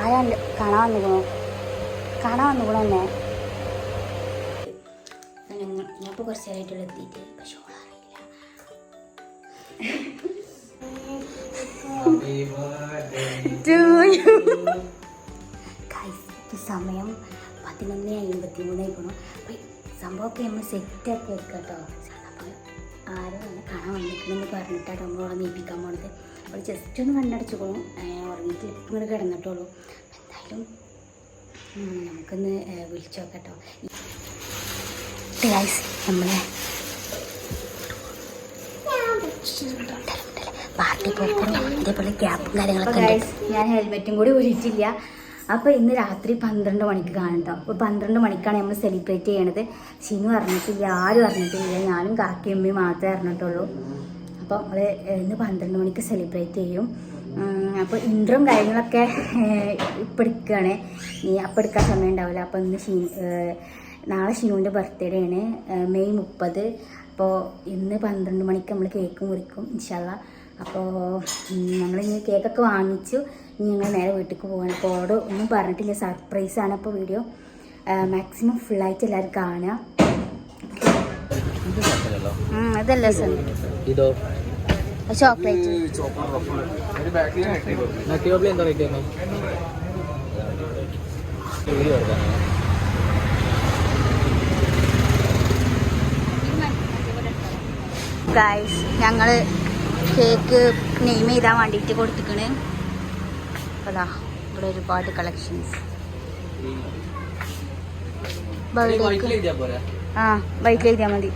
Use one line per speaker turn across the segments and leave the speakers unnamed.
ആരാ കാണാൻ വന്നിക്കണോ കാണാൻ വന്നിക്കണോ എന്നെ. ഞാൻ ഇപ്പോൾ കുറച്ച് നേരമായിട്ടുള്ള എത്തിയിട്ട്. പക്ഷെ സമയം പതിനൊന്ന് അമ്പത്തി മൂന്നായിക്കണു അപ്പം സംഭവമൊക്കെ നമ്മൾ സെറ്റാക്കി വെക്കാം കേട്ടോ അപ്പോൾ ആരും കാണാൻ വന്നിട്ടുണ്ടെന്ന് പറഞ്ഞിട്ടാണ് നമ്മളോട് നീപ്പിക്കാൻ പോണത്. അപ്പോൾ ജസ്റ്റ് ഒന്ന് കണ്ണടച്ചുകൊള്ളു ഉറങ്ങിയിട്ട് ഇപ്പം ഇങ്ങനെ കിടന്നിട്ടുള്ളൂ എന്തായാലും നമുക്കൊന്ന് വിളിച്ചു നോക്കാം കേട്ടോ ഗൈസ് നമ്മളെ പാർട്ടി പോകുമ്പോൾ ഇതേപോലെ ഗ്യാപ്പും കാര്യങ്ങളൊക്കെ ഞാൻ ഹെൽമെറ്റും കൂടി ഒഴിച്ചില്ല അപ്പോൾ ഇന്ന് രാത്രി പന്ത്രണ്ട് മണിക്ക് കാണും കേട്ടോ അപ്പോൾ പന്ത്രണ്ട് മണിക്കാണ് നമ്മൾ സെലിബ്രേറ്റ് ചെയ്യണത്. ഷിനു അറിഞ്ഞിട്ടില്ല ആരും അറിഞ്ഞിട്ടില്ല. ഞാനും കാക്കിയമ്മയും മാത്രമേ അറിഞ്ഞിട്ടുള്ളൂ. അപ്പോൾ നമ്മൾ ഇന്ന് പന്ത്രണ്ട് മണിക്ക് സെലിബ്രേറ്റ് ചെയ്യും. അപ്പോൾ ഇൻട്രും കാര്യങ്ങളൊക്കെ ഇപ്പം എടുക്കുകയാണ് ഇനി അപ്പം എടുക്കാൻ സമയം ഉണ്ടാവില്ല. അപ്പോൾ ഇന്ന് ഷീ നാളെ ഷീനുവിന്റെ ബർത്ത്ഡേ ആണ്. മെയ് മുപ്പത്. അപ്പോൾ ഇന്ന് പന്ത്രണ്ട് മണിക്ക് നമ്മൾ കേക്ക് മുറിക്കും ഇൻഷാല്ല അപ്പോൾ ഞങ്ങൾ ഇനി കേക്കൊക്കെ വാങ്ങിച്ചു. ഇനി ഞങ്ങൾ നേരെ വീട്ടിലേക്ക് പോകണം അപ്പോൾ ഓട് ഒന്നും പറഞ്ഞിട്ടില്ല. സർപ്രൈസാണ് അപ്പോൾ വീഡിയോ മാക്സിമം ഫുള്ളായിട്ട് എല്ലാവരും കാണുക. അതല്ല സാർ.
ഇതോ?
ചോക്ലേറ്റ്. ഗായ്സ് ഞങ്ങൾ കേക്ക് നെയിം ചെയ്താൻ വേണ്ടിയിട്ട് കൊടുത്തിക്കണ്. അതാ ഇവിടെ ഒരുപാട് കളക്ഷൻസ് ബർത്ത്ഡേക്ക് ആ ബൈക്കിൽ എഴുതിയാൽ മതി.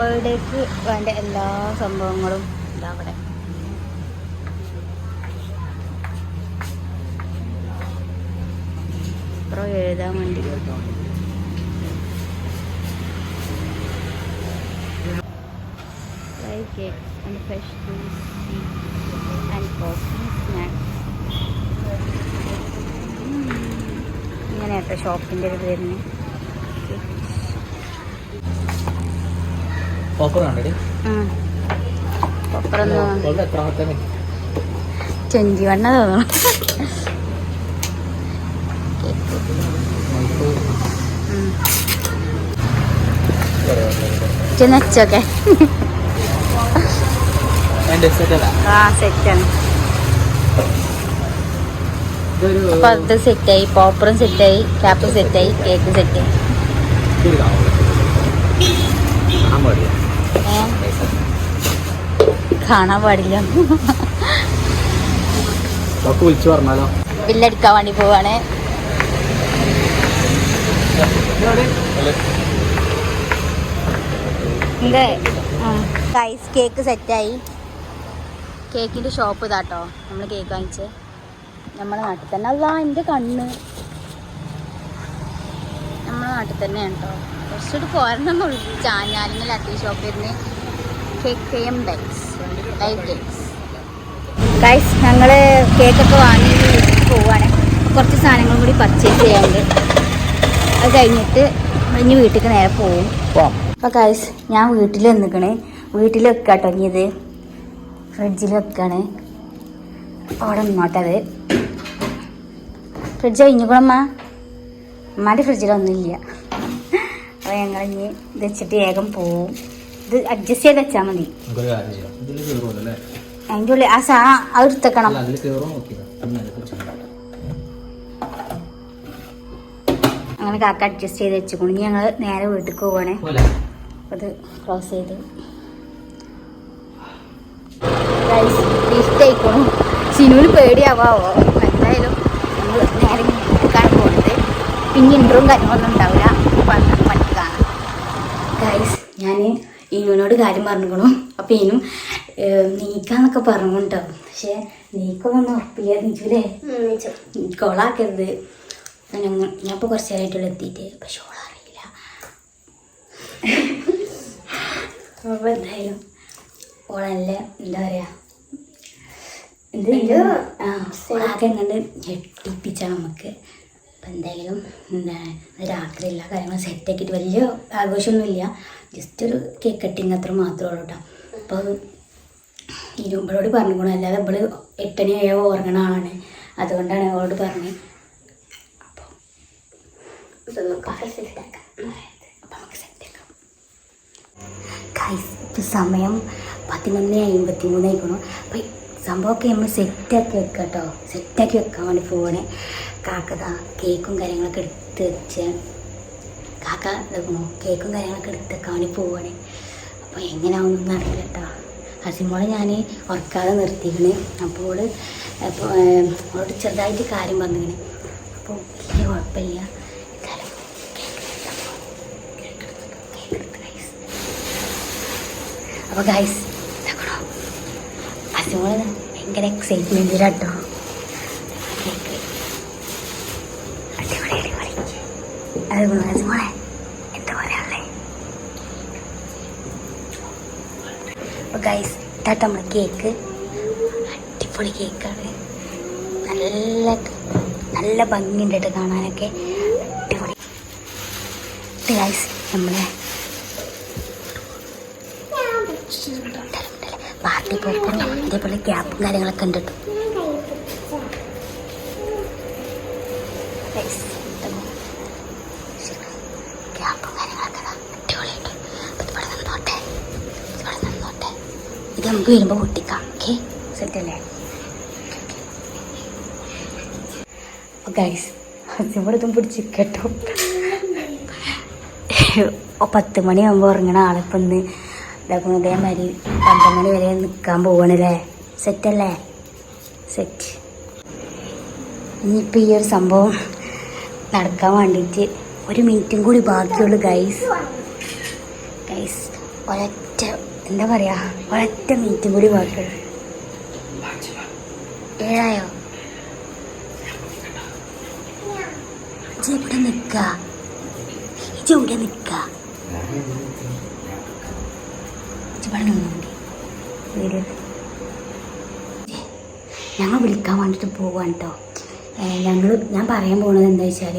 ബർത്ത്ഡേക്ക് വേണ്ട എല്ലാ സംഭവങ്ങളും ഇതാ അവിടെ. ഇത്ര എഴുതാൻ വേണ്ടി. And fresh juice and coffee snacks. ഇങ്ങനെ ഷോപ്പിന്റെ ഒരു പേരിന് ചെഞ്ചി വണ്ണ തോന്നണം ആ. സെറ്റാണ്
ഇതൊരു
അപ്പൊ അത് സെറ്റായി. പോപ്പറും സെറ്റായി. ക്യാപ്പ് സെറ്റായി. കേക്ക് സെറ്റായി. ഏ കാണാൻ പാടില്ല.
ഒക്കെ വിളിച്ചു പറഞ്ഞാലോ?
ബില്ലടിക്കാൻ വേണ്ടി പോവാണ്. എന്തേ? ഐസ് കേക്ക് സെറ്റായി കേക്കിന്റെ ഷോപ്പ് ഇതാട്ടോ. നമ്മൾ കേക്ക് വാങ്ങിച്ച്. നമ്മുടെ നാട്ടിൽ തന്നെ. അല്ല എന്റെ കണ്ണ്. നമ്മുടെ നാട്ടിൽ തന്നെയാണ് കേട്ടോ കുറച്ചുകൂടി പോരണമെന്നുള്ളൂ ചാഞ്ഞാലിങ്ങനെ അത്തി ഷോപ്പിൽ കേക്ക് എം ഡൈസ് ഗൈസ് ഞങ്ങൾ കേക്കൊക്കെ വാങ്ങി പോവാണ്. കുറച്ച് സാധനങ്ങളും കൂടി പർച്ചേസ് ചെയ്യാനുണ്ട്. അത് കഴിഞ്ഞിട്ട് ഇനി വീട്ടിലേക്ക് നേരെ പോവും. അപ്പോൾ ഗൈസ് ഞാൻ വീട്ടിൽ നിൽക്കണേ. വീട്ടിൽ വെക്കാട്ടോ തുടങ്ങിയത് ഫ്രിഡ്ജിൽ വെക്കാണ്. അവിടെ നിന്നോട്ടത് ഫ്രിഡ്ജ് കഴിഞ്ഞുകൂടമ്മ അമ്മാന്റെ ഫ്രിഡ്ജിലൊന്നുമില്ല അപ്പോൾ ഞങ്ങൾ ഇനി ഇത് വെച്ചിട്ട് വേഗം പോവും. ഇത് അഡ്ജസ്റ്റ് ചെയ്ത് വെച്ചാൽ മതി. അതിന്റെ ഉള്ളിൽ ആ സാ അത് എടുത്തേക്കണം. അങ്ങനെ കാക്ക അഡ്ജസ്റ്റ് ചെയ്ത് വെച്ചുകൊണ്ട് ഇനി ഞങ്ങൾ നേരെ വീട്ടിലേക്ക് പോവാണേ. അത് ക്ലോസ് ചെയ്ത്. ഇഷ്ടമായിക്കോണു സിനുവിന് പേടിയാവാവോ? എന്തായാലും നമ്മൾ നേരെ വീട്ടിലേക്കാണ് പോകുന്നത് പിന്നെ ഇൻട്രോയും കാര്യങ്ങളൊന്നും ഉണ്ടാവില്ല പന്ത്രണ്ട് മണിക്ക് കാണാം ഗൈസ് ഞാൻ ഇനുവിനോട് കാര്യം പറഞ്ഞിരിക്കണു. അപ്പം ഇനും നീക്കാന്നൊക്കെ പറഞ്ഞുണ്ടാവും പക്ഷേ നീക്കൊന്നും ഉറപ്പില്ല നീക്കൂലേ കൊളാക്കരുത് ഞാൻ ഇപ്പോൾ കുറച്ച് നേരമായിട്ടുള്ള എത്തിയിട്ട് പക്ഷെ ഓളറിയില്ല അപ്പോൾ എന്തായാലും ഓളല്ല എന്താ പറയുക ആകെ എങ്ങനെ ഞെട്ടിപ്പിച്ചാണ് നമുക്ക്. അപ്പം എന്തായാലും എന്താണ് രാത്രി എല്ലാ കാര്യങ്ങളും സെറ്റാക്കിയിട്ട് വലിയ ആഘോഷമൊന്നുമില്ല. ജസ്റ്റ് ഒരു കേക്ക് കട്ടിങ് അത്ര മാത്രമേ ഉള്ളൂ കേട്ടോ അപ്പോൾ ഇരുമ്പളോട് പറഞ്ഞുകൊള്ളു അല്ലാതെ ഇവൾ എട്ടണിയായോ ഓർഗണ ആളാണ്. അതുകൊണ്ടാണ് അവളോട് പറഞ്ഞത് അപ്പോൾ സെറ്റാക്കാം അപ്പം നമുക്ക് സെറ്റാക്കാം ഗൈസ് ഇപ്പം സമയം പതിനൊന്ന് അമ്പത്തി മൂന്നായിക്കണു അപ്പം സംഭവമൊക്കെ നമ്മൾ സെറ്റാക്കി വെക്കാം കേട്ടോ സെറ്റാക്കി വെക്കാൻ വേണ്ടി ഫോണ് കാക്കതാ കേക്കും കാര്യങ്ങളൊക്കെ എടുത്ത് വെച്ച് കാക്ക കേക്കും കാര്യങ്ങളൊക്കെ എടുത്തേക്കാം അവന് പോവാണ്. അപ്പോൾ എങ്ങനെയാവുന്നൊന്നും അറിയില്ല കേട്ടോ ഹസിമോളെ ഞാൻ ഉറക്കാതെ നിർത്തിക്കണ്. അപ്പോൾ അപ്പോൾ അവളോട് ചെറുതായിട്ട് കാര്യം പറഞ്ഞിങ്ങനെ അപ്പോൾ വലിയ കുഴപ്പമില്ല. അപ്പോൾ ഗൈസ് ഹസിമോൾ ഭയങ്കര എക്സൈറ്റ്മെന്റിലാട്ടോ കേക്ക് അടിപൊളി അടിപൊളി. അതുകൊണ്ട് ഹസിമോളെ എന്താ പറയാനുള്ളത് അപ്പോൾ ഗൈസ് ഇതാട്ട് നമ്മുടെ കേക്ക് അടിപൊളി കേക്കാണ് നല്ല നല്ല ഭംഗിയുണ്ട് കേട്ടോ കാണാനൊക്കെ. അടിപൊളി. ഗൈസ് നമ്മളെ പാർട്ടി പോയിട്ട് അതേപോലെ ഗ്യാപ്പും കാര്യങ്ങളൊക്കെ ഉണ്ട് കേട്ടോ Guys, ഇതാ. ഗ്യാപ്പും കാര്യങ്ങളൊക്കെ ദാ അടിപൊളിയുണ്ട് അപ്പോൾ ഇതിവിടെ നിന്നോട്ടെ ഇതിവിടെ നിന്നോട്ടെ ഇത് നമുക്ക് വരുമ്പോൾ പൊട്ടിക്കാം ഓക്കെ സെറ്റല്ലേ ഗൈസ് ഇതും പിടിച്ച് കേട്ടോ പത്ത് മണിയാകുമ്പോൾ ഉറങ്ങണ ആളിപ്പം ഇന്ന്. ഇതാക്കണം ഇതേമാതിരി പന്ത്രണ്ട് മണി വരെ നിൽക്കാൻ പോവാണല്ലേ? സെറ്റല്ലേ സെറ്റ് ഇനിയിപ്പോൾ ഈ ഒരു സംഭവം നടക്കാൻ വേണ്ടിയിട്ട് ഒരു മിനിറ്റും കൂടി ബാക്കിയുള്ളൂ ഗൈസ് ഗൈസ് ഒരൊറ്റ എന്താ പറയാ? ഒരൊറ്റ മിനിറ്റും കൂടി ബാക്കിയുള്ളു. ഏഴായോ ഇവിടെ നിൽക്ക ഇവിടെ നിൽക്ക ഞങ്ങൾ വിളിക്കാൻ വേണ്ടിട്ട് പോവാണ് കേട്ടോ ഞങ്ങൾ ഞാൻ പറയാൻ പോണത് എന്താ വെച്ചാൽ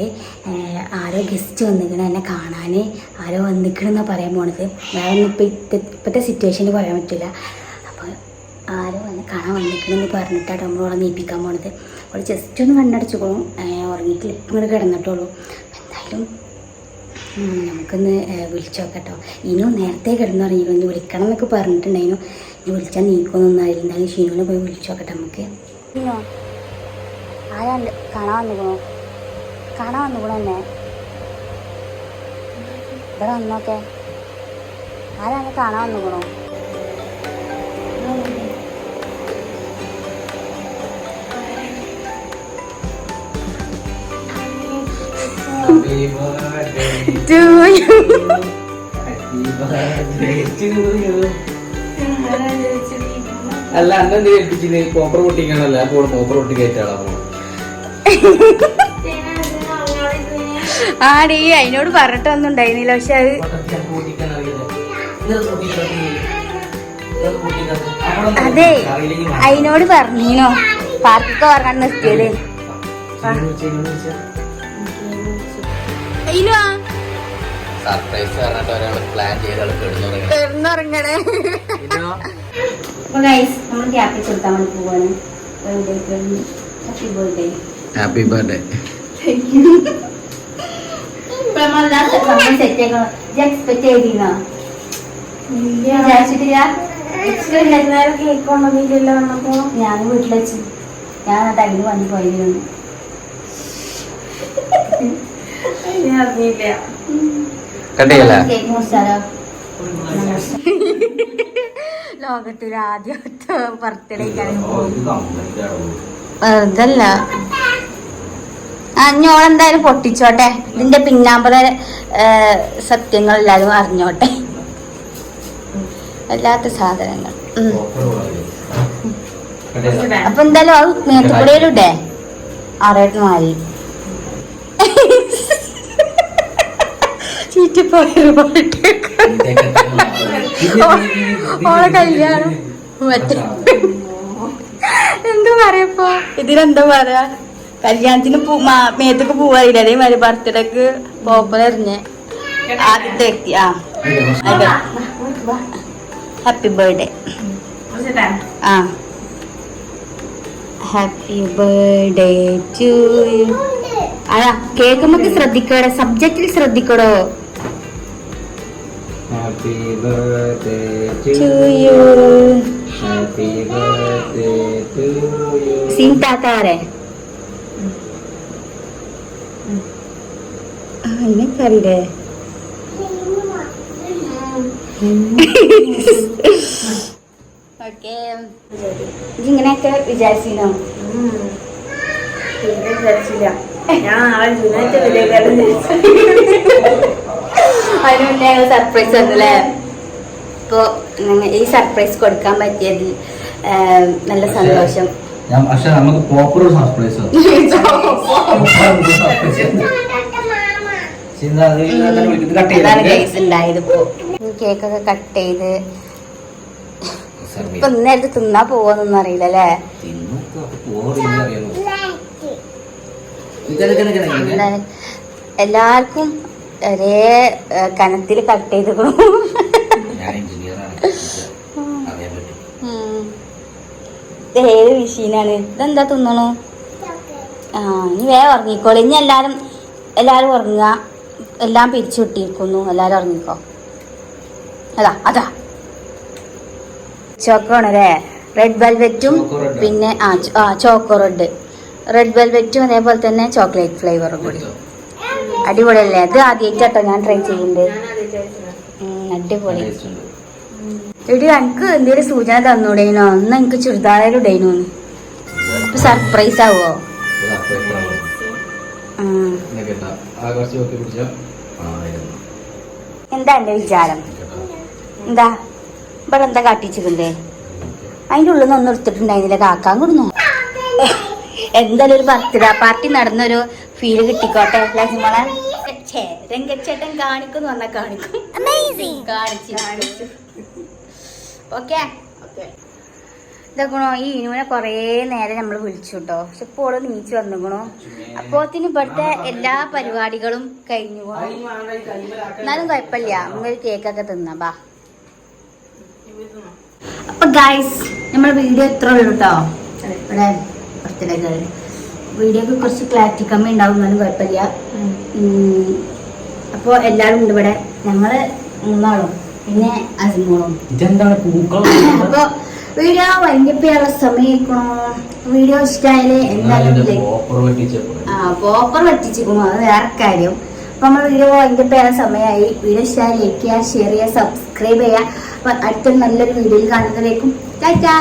ആരോ ഗസ്റ്റ് വന്നിരിക്കണം എന്നെ കാണാൻ ആരോ വന്നിരിക്കണമെന്നാണ് പറയാൻ പോണത്. വേറെ ഒന്നും ഇപ്പം ഇപ്പം ഇപ്പോഴത്തെ സിറ്റുവേഷനിൽ പറയാൻ പറ്റില്ല. അപ്പോൾ ആരോ വന്ന് കാണാൻ വന്നിരിക്കണമെന്ന് പറഞ്ഞിട്ടാണ് നമ്മളോളെ നീപ്പിക്കാൻ പോണത്. അവൾ ജസ്റ്റ് ഒന്ന് കണ്ണടച്ചുകൊള്ളും ഉറങ്ങിയിട്ട് ഇപ്പം ഇങ്ങനെ കിടന്നിട്ടുള്ളൂ എന്തായാലും നമുക്കൊന്ന് വിളിച്ചു നോക്കട്ടോ. ഇനി നേരത്തെ കിടന്നുറങ്ങിയിരുന്നു ഒന്ന് വിളിക്കണം എന്നൊക്കെ പറഞ്ഞിട്ടുണ്ടായിരുന്നു. ഇനി വിളിച്ചാൽ നീക്കൊന്നും അറിയില്ല എന്തായാലും ഷീനുവിനെ പോയി വിളിച്ചു നോക്കട്ടെ നമുക്ക്. ആരാണ്ട് കാണാൻ വന്നുകൂണോ കാണാൻ വന്നുകൂണോ എന്നെ. ഇവിടെ വന്നോക്കെ. കാണാൻ
Happy birthday to you. അല്ല അന്നെന്ത് കേൾപ്പിച്ചില്ലേ കോപ്പർ പൊട്ടിക്കാണല്ലോ. അപ്പോൾ കോപ്പർ പൊട്ടി കയറ്റാളാ പോണെ.
ആടി അതിനോട് പറഞ്ഞിട്ടൊന്നും ഉണ്ടായിരുന്നില്ല പക്ഷെ അത് അതെ അതിനോട് പറഞ്ഞീനോ. പാർക്കൊക്കെ പറഞ്ഞാൽ നിർത്തിയത്.
ചെയ്യുന്നു സർപ്രൈസ് പറഞ്ഞിട്ട് ഒരാൾ പ്ലാൻ ചെയ്ത
കിടന്നുറങ്ങണേ. അപ്പൊ ഗൈസ് നമ്മൾ ഗ്യാപ്പിൽ കൊടുത്താൽ മതി പോവാണ് ഹാപ്പി ബർത്ത്ഡേ
ഹാപ്പി ബർത്ത്ഡേ
ഞാൻ വീട്ടിൽ വെച്ചു ഞാൻ ആ ടൈമിൽ വന്ന് പോയിരുന്നു ലോകത്തിൽ ആദ്യത്തെ ബർത്ത്ഡേ അതല്ല അഞ്ഞോളെന്തായാലും പൊട്ടിച്ചോട്ടെ. ഇതിന്റെ പിന്നാമ്പറ സത്യങ്ങൾ എല്ലാരും അറിഞ്ഞോട്ടെ. അല്ലാത്ത സാധനങ്ങൾ. അപ്പൊ എന്തായാലും അത് മേത്തുകൂടയിലൂടെ ആറേട്ട് മാറി ചീറ്റിപ്പോയൊരു ഓളെ കല്യാണം. മറ്റേ. എന്താ പറയപ്പോ ഇതിനെന്താ പറയാ? കല്യാണത്തിന് മേത്തൊക്കെ പോവാറില്ല അതേമാതിരി ബർത്ത്ഡേക്ക് പോപ്പർ എറിഞ്ഞ് ആദ്യത്തെ വ്യക്തി ആ. ഹാപ്പി ബർത്ത്ഡേ ആ. ഹാപ്പി ബർത്ത്ഡേ ടു അതാ കേൾക്കുമ്പോ ശ്രദ്ധിക്കടോ. സബ്ജക്റ്റിൽ ശ്രദ്ധിക്കടോ.
Happy birthday
to you
happy birthday to you
sin താത്താരെ അതിനൊക്കെ അറിയില്ലേ ഓക്കെ. ഇങ്ങനെയൊക്കെ വിചാരിച്ചിരുന്നോ?
വിചാരിച്ചില്ല. ഞാൻ
അതിന് മുന്നേ സർപ്രൈസ് വന്നല്ലേ? ഇപ്പോ ഞങ്ങ- ഈ സർപ്രൈസ് കൊടുക്കാൻ പറ്റിയതിൽ നല്ല സന്തോഷം.
ഞാൻ പക്ഷെ നമുക്ക് പ്രോപ്പർ ഒരു സർപ്രൈസ്
അതാണ് കേസ് ഉണ്ടായത് ഇപ്പോ കേക്കൊക്കെ കട്ട് ചെയ്ത്. ഇപ്പൊ ഇന്നേരത്ത് തിന്നാ പോവാന്നൊന്നും അറിയില്ല അല്ലേ? എല്ലാവർക്കും ഒരേ കനത്തിൽ കട്ട് ചെയ്തിക്കണു. ഉം. ഏത് മെഷീനാണ് ഇതെന്താ തിന്നണു? ആ ഇനി വേഗം ഉറങ്ങിക്കോളൂ. ഇനി എല്ലാരും എല്ലാരും ഉറങ്ങുക. എല്ലാം പിരിച്ചു വിട്ടിരിക്കുന്നു എല്ലാരും അറിഞ്ഞിക്കോ അതാ അതാ. ചോക്കോണ് അല്ലേ റെഡ് വെൽവെറ്റും പിന്നെ ആ ചോക്കോ റെഡ് റെഡ് വെൽവെറ്റും അതേപോലെ തന്നെ ചോക്ലേറ്റ് ഫ്ലേവറും കൂടി. അടിപൊളിയല്ലേ? അത് ആദ്യമായിട്ടോ ഞാൻ ട്രൈ ചെയ്യുന്നത്. അടിപൊളി. എടി എനിക്ക് എന്തെങ്കിലും സൂചന തന്നൂടേനോ? ഒന്ന് എനിക്ക് ചുരിദാറേലും ഇപ്പൊ സർപ്രൈസ് ആവോ?
ആ
എന്താ എന്റെ വിചാരം? എന്താ? ഇവിടെ എന്താ കാട്ടിച്ചിട്ടുണ്ടേ അതിന്റെ ഉള്ളിൽ നിന്ന് ഒന്നും എടുത്തിട്ടുണ്ടായിരുന്നില്ല. കാക്കാൻ കൊടുന്നു. എന്തായാലും ഒരു ബർത്ത്ഡേ പാർട്ടി നടന്നൊരു ഫീൽ കിട്ടിക്കോട്ടെ ലക്ഷ്മണ. രംഗച്ചേട്ടൻ കാണിക്കും പറഞ്ഞാൽ കാണിക്കും. കാണിച്ചു ഓക്കെ ഇതൊക്കെണോ? ഈ ഇനുവിനെ കുറേ നേരം നമ്മൾ വിളിച്ചു കേട്ടോ പക്ഷെ ഇപ്പോൾ ഓൾ നീച്ച് വന്നിക്കണോ. അപ്പോത്തിന് ഇവിടുത്തെ എല്ലാ പരിപാടികളും കഴിഞ്ഞു എന്നാലും കുഴപ്പമില്ല. നമ്മളൊരു കേക്കൊക്കെ തിന്നാ. ബാ. അപ്പൊ ഗൈസ് നമ്മുടെ വീഡിയോ എത്ര ഉള്ളു കേട്ടോ ഇവിടെ ബർത്ത്ഡേ വീഡിയോക്ക് കുറച്ച് ക്ലാരിറ്റി കമ്മി ഉണ്ടാവും. എന്നാലും കുഴപ്പമില്ല. അപ്പോൾ എല്ലാവരും ഉണ്ട് ഇവിടെ. ഞങ്ങൾ മൂന്നാളും. പിന്നെ അസിമോളും.
ഇതെന്താണ്
അപ്പൊ വീഡിയോ വൈൻഡപ്പ് ചെയ്യാനുള്ള സമയക്കണോ വീഡിയോ ഇഷ്ടമായാലേ എന്തായാലും ആ പോപ്പർ വെട്ടിച്ചിരിക്കുന്നു അത് വേറെ കാര്യം. അപ്പൊ നമ്മൾ വീഡിയോ വൈൻഡപ്പ് ചെയ്യാൻ സമയമായി. വീഡിയോ ഇഷ്ടമായി ലൈക്ക് ചെയ്യുക ഷെയർ ചെയ്യുക സബ്സ്ക്രൈബ് ചെയ്യുക. അപ്പൊ അടുത്ത നല്ലൊരു വീഡിയോയിൽ കാണുന്നതിലേക്കും ടാറ്റാ!